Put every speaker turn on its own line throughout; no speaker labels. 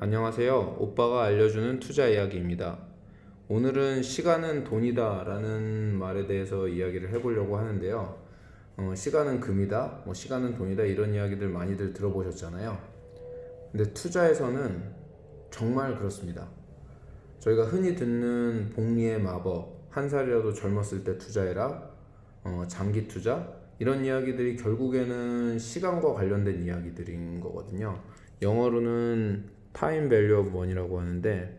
안녕하세요. 오빠가 알려주는 투자 이야기입니다. 오늘은 시간은 돈이다 라는 말에 대해서 이야기를 해보려고 하는데요. 어, 시간은 금이다, 뭐 시간은 돈이다 이런 이야기들 많이들 들어보셨잖아요. 근데 투자에서는 정말 그렇습니다. 저희가 흔히 듣는 복리의 마법, 한 살이라도 젊었을 때 투자해라, 어, 장기 투자 이런 이야기들이 결국에는 시간과 관련된 이야기들인 거거든요. 영어로는 타임 밸류 오브 머니라고 하는데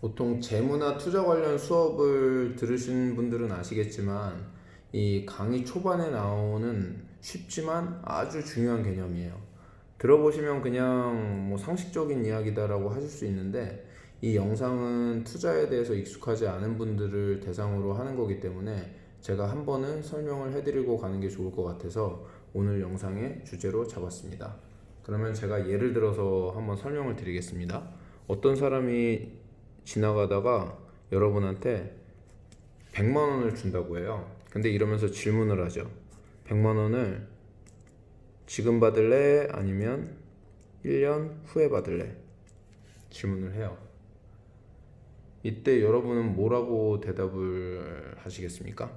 보통 재무나 투자 관련 수업을 들으신 분들은 아시겠지만 이 강의 초반에 나오는 쉽지만 아주 중요한 개념이에요. 들어보시면 그냥 뭐 상식적인 이야기다라고 하실 수 있는데 이 영상은 투자에 대해서 익숙하지 않은 분들을 대상으로 하는 거기 때문에 제가 한 번은 설명을 해드리고 가는 게 좋을 것 같아서 오늘 영상의 주제로 잡았습니다. 그러면 제가 예를 들어서 한번 설명을 드리겠습니다. 어떤 사람이 지나가다가 여러분한테 100만 원을 준다고 해요. 근데 이러면서 질문을 하죠. 100만 원을 지금 받을래? 아니면 1년 후에 받을래? 질문을 해요. 이때 여러분은 뭐라고 대답을 하시겠습니까?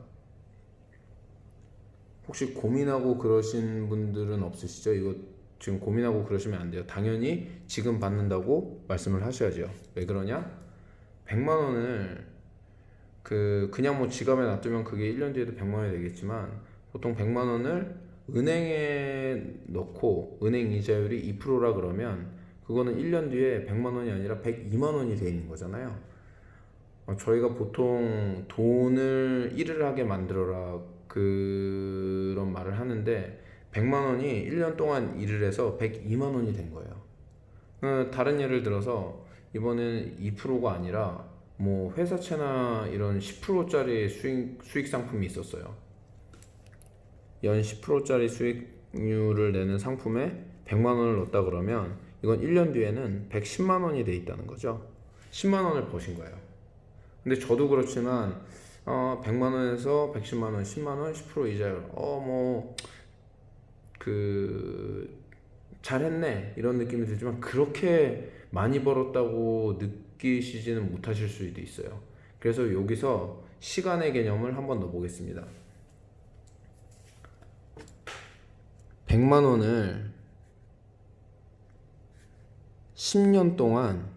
혹시 고민하고 그러신 분들은 없으시죠? 이거 지금 고민하고 그러시면 안 돼요. 당연히 지금 받는다고 말씀을 하셔야죠. 왜 그러냐? 100만 원을 그 그냥 뭐 지갑에 놔두면 그게 1년 뒤에도 100만 원이 되겠지만 보통 100만 원을 은행에 넣고 은행 이자율이 2%라 그러면 그거는 1년 뒤에 100만 원이 아니라 102만 원이 돼 있는 거잖아요. 어, 저희가 보통 돈을 일을 하게 만들어라 그런 말을 하는데 100만 원이 1년 동안 일을 해서 102만 원이 된 거예요. 어, 다른 예를 들어서 이번엔 2%가 아니라 뭐 회사채나 이런 10%짜리 수익, 수익 상품이 있었어요. 연 10%짜리 수익률을 내는 상품에 100만 원을 넣었다 그러면 이건 1년 뒤에는 110만 원이 돼 있다는 거죠. 10만 원을 버신 거예요. 근데 저도 그렇지만 어, 100만 원에서 110만 원, 10만 원, 10% 이자율. 어, 뭐, 그, 잘했네. 이런 느낌이 들지만, 그렇게 많이 벌었다고 느끼시지는 못하실 수도 있어요. 그래서 여기서 시간의 개념을 한번 넣어보겠습니다. 100만 원을 10년 동안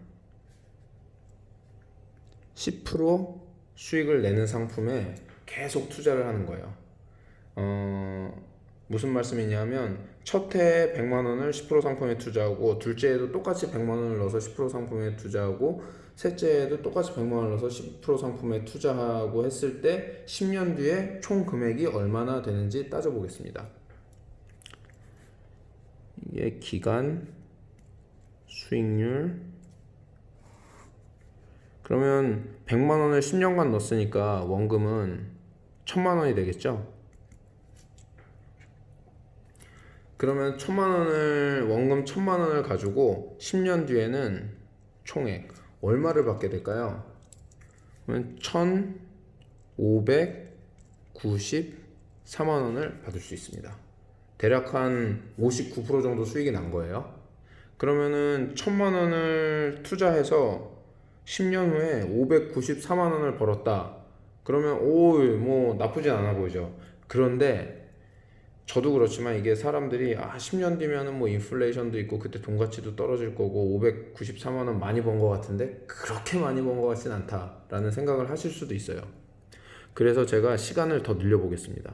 10% 수익을 내는 상품에 계속 투자를 하는 거예요. 어, 무슨 말씀이냐면 첫 해에 100만 원을 10% 상품에 투자하고 둘째 해도 똑같이 100만 원을 넣어서 10% 상품에 투자하고 셋째 해도 똑같이 100만 원을 넣어서 10% 상품에 투자하고 했을 때 10년 뒤에 총 금액이 얼마나 되는지 따져보겠습니다. 이게 기간 수익률 그러면 100만 원을 10년간 넣었으니까 원금은 1000만 원이 되겠죠? 그러면 1000만 원을 원금 1000만 원을 가지고 10년 뒤에는 총액 얼마를 받게 될까요? 그러면 1594만 원을 받을 수 있습니다. 대략 한 59% 정도 수익이 난 거예요. 그러면은 1000만 원을 투자해서 10년 후에 594만 원을 벌었다. 그러면 오, 뭐 나쁘진 않아 보이죠. 그런데 저도 그렇지만 이게 사람들이 아 10년 뒤면은 뭐 인플레이션도 있고 그때 돈 가치도 떨어질 거고 594만 원 많이 번 것 같은데 그렇게 많이 번 것 같진 않다라는 생각을 하실 수도 있어요. 그래서 제가 시간을 더 늘려 보겠습니다.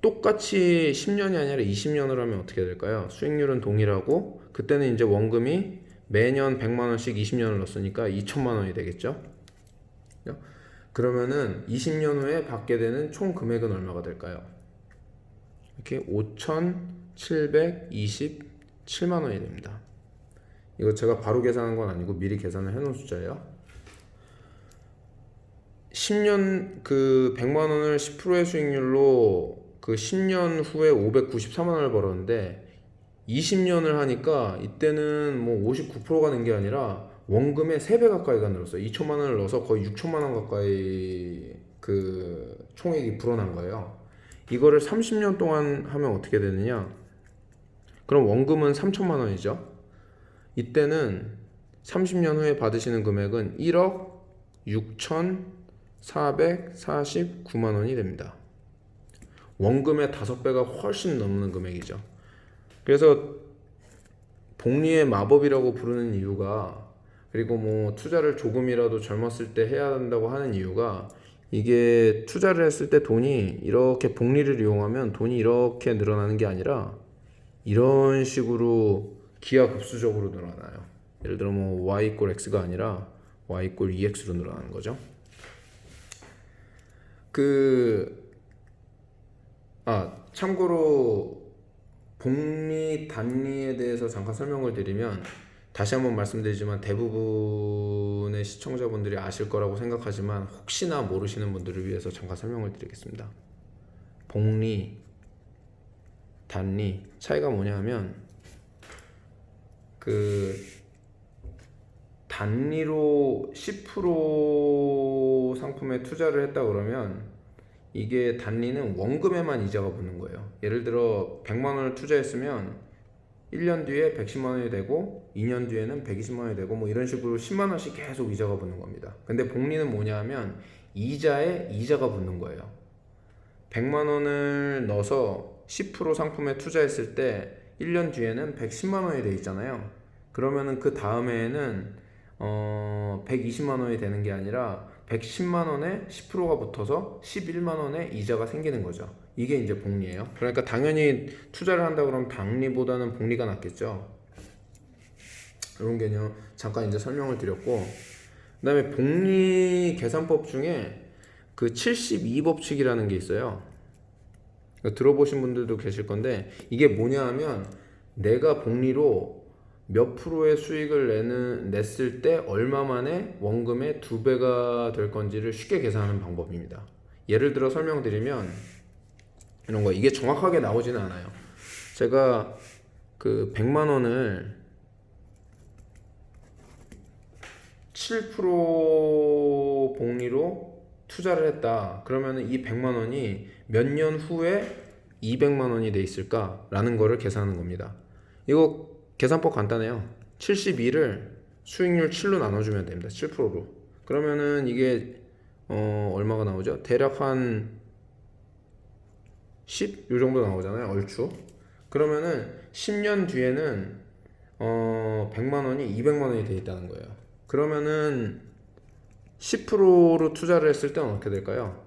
똑같이 10년이 아니라 20년을 하면 어떻게 될까요? 수익률은 동일하고 그때는 이제 원금이 매년 100만 원씩 20년을 넣었으니까 2천만 원이 되겠죠? 그러면은 20년 후에 받게 되는 총 금액은 얼마가 될까요? 이렇게 5,727만 원이 됩니다. 이거 제가 바로 계산한 건 아니고 미리 계산을 해 놓은 숫자예요. 10년 그 100만 원을 10%의 수익률로 그 10년 후에 594만 원을 벌었는데 20년을 하니까 이때는 뭐 59%가 는 게 아니라 원금의 3배 가까이가 늘었어요. 2천만 원을 넣어서 거의 6천만 원 가까이 그 총액이 불어난 거예요. 이거를 30년 동안 하면 어떻게 되느냐? 그럼 원금은 3천만 원이죠. 이때는 30년 후에 받으시는 금액은 1억 6,449만 원이 됩니다. 원금의 5배가 훨씬 넘는 금액이죠. 그래서 복리의 마법이라고 부르는 이유가 그리고 뭐 투자를 조금이라도 젊었을 때 해야 한다고 하는 이유가 이게 투자를 했을 때 돈이 이렇게 복리를 이용하면 돈이 이렇게 늘어나는 게 아니라 이런 식으로 기하급수적으로 늘어나요. 예를 들어 뭐 y 이꼴 x가 아니라 y 이꼴 2x로 늘어나는 거죠. 그 아, 참고로 복리 단리에 대해서 잠깐 설명을 드리면 다시 한번 말씀드리지만 대부분의 시청자분들이 아실 거라고 생각하지만 혹시나 모르시는 분들을 위해서 잠깐 설명을 드리겠습니다. 복리, 단리 차이가 뭐냐면 그 단리로 10% 상품에 투자를 했다 그러면 이게 단리는 원금에만 이자가 붙는 거예요. 예를 들어 100만 원을 투자했으면 1년 뒤에 110만 원이 되고 2년 뒤에는 120만 원이 되고 뭐 이런 식으로 10만 원씩 계속 이자가 붙는 겁니다. 근데 복리는 뭐냐면 이자에 이자가 붙는 거예요. 100만 원을 넣어서 10% 상품에 투자했을 때 1년 뒤에는 110만 원이 돼 있잖아요. 그러면은 그 다음해에는 어 120만 원이 되는 게 아니라 110만 원에 10%가 붙어서 11만 원의 이자가 생기는 거죠. 이게 이제 복리예요. 그러니까 당연히 투자를 한다 그러면 단리보다는 복리가 낫겠죠. 이런 개념 잠깐 이제 설명을 드렸고 그다음에 복리 계산법 중에 그 72법칙이라는 게 있어요. 그러니까 들어보신 분들도 계실 건데 이게 뭐냐 하면 내가 복리로 몇 프로의 수익을 내는 냈을 때 얼마 만에 원금의 두 배가 될 건지를 쉽게 계산하는 방법입니다. 예를 들어 설명드리면 이런 거 이게 정확하게 나오지는 않아요. 제가 그 100만 원을 7% 복리로 투자를 했다. 그러면은 이 100만 원이 몇 년 후에 200만 원이 돼 있을까라는 거를 계산하는 겁니다. 이거 계산법 간단해요. 72를 수익률 7로 나눠주면 됩니다. 7%로. 그러면은 이게 어 얼마가 나오죠? 대략 한 10? 요 정도 나오잖아요. 얼추. 그러면은 10년 뒤에는 어 100만 원이 200만 원이 돼 있다는 거예요. 그러면은 10%로 투자를 했을 때는 어떻게 될까요?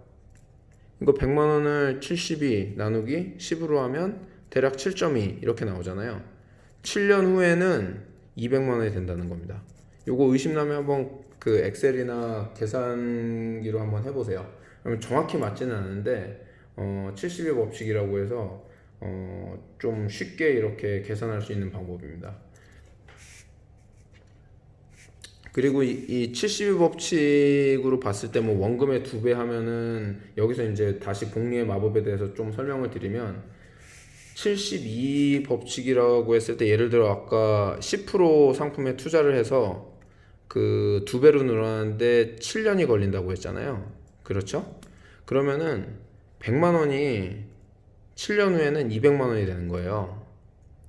이거 100만 원을 72 나누기 10으로 하면 대략 7.2 이렇게 나오잖아요. 7년 후에는 200만 원이 된다는 겁니다. 요거 의심나면 한번 그 엑셀이나 계산기로 한번 해보세요. 그러면 정확히 맞지는 않는데 어, 70의 법칙이라고 해서 어, 좀 쉽게 이렇게 계산할 수 있는 방법입니다. 그리고 이, 이 70의 법칙으로 봤을 때 뭐 원금의 두 배 하면은 여기서 이제 다시 복리의 마법에 대해서 좀 설명을 드리면 72 법칙이라고 했을 때 예를 들어 아까 10% 상품에 투자를 해서 그 두 배로 늘어나는데 7년이 걸린다고 했잖아요. 그렇죠? 그러면은 100만 원이 7년 후에는 200만 원이 되는 거예요.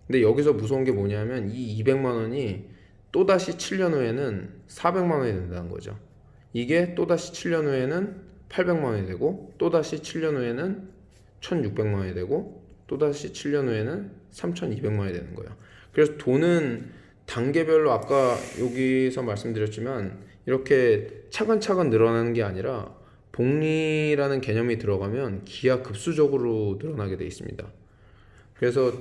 근데 여기서 무서운 게 뭐냐면 이 200만 원이 또다시 7년 후에는 400만 원이 된다는 거죠. 이게 또다시 7년 후에는 800만 원이 되고 또다시 7년 후에는 1600만 원이 되고 또다시 7년 후에는 3200만 원이 되는 거예요. 그래서 돈은 단계별로 아까 여기서 말씀드렸지만 이렇게 차근차근 늘어나는 게 아니라 복리라는 개념이 들어가면 기하급수적으로 늘어나게 돼 있습니다. 그래서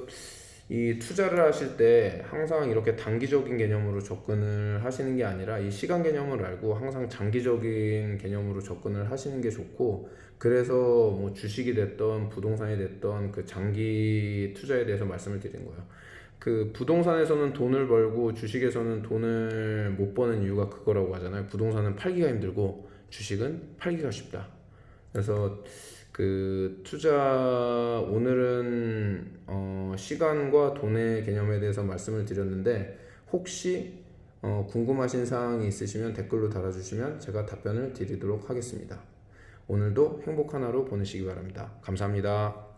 이 투자를 하실 때 항상 이렇게 단기적인 개념으로 접근을 하시는 게 아니라 이 시간 개념을 알고 항상 장기적인 개념으로 접근을 하시는 게 좋고 그래서 뭐 주식이 됐던 부동산이 됐던 그 장기 투자에 대해서 말씀을 드린 거예요. 그 부동산에서는 돈을 벌고 주식에서는 돈을 못 버는 이유가 그거라고 하잖아요. 부동산은 팔기가 힘들고 주식은 팔기가 쉽다. 그래서 그 투자 오늘은 어 시간과 돈의 개념에 대해서 말씀을 드렸는데 혹시 어 궁금하신 사항이 있으시면 댓글로 달아주시면 제가 답변을 드리도록 하겠습니다. 오늘도 행복한 하루 보내시기 바랍니다. 감사합니다.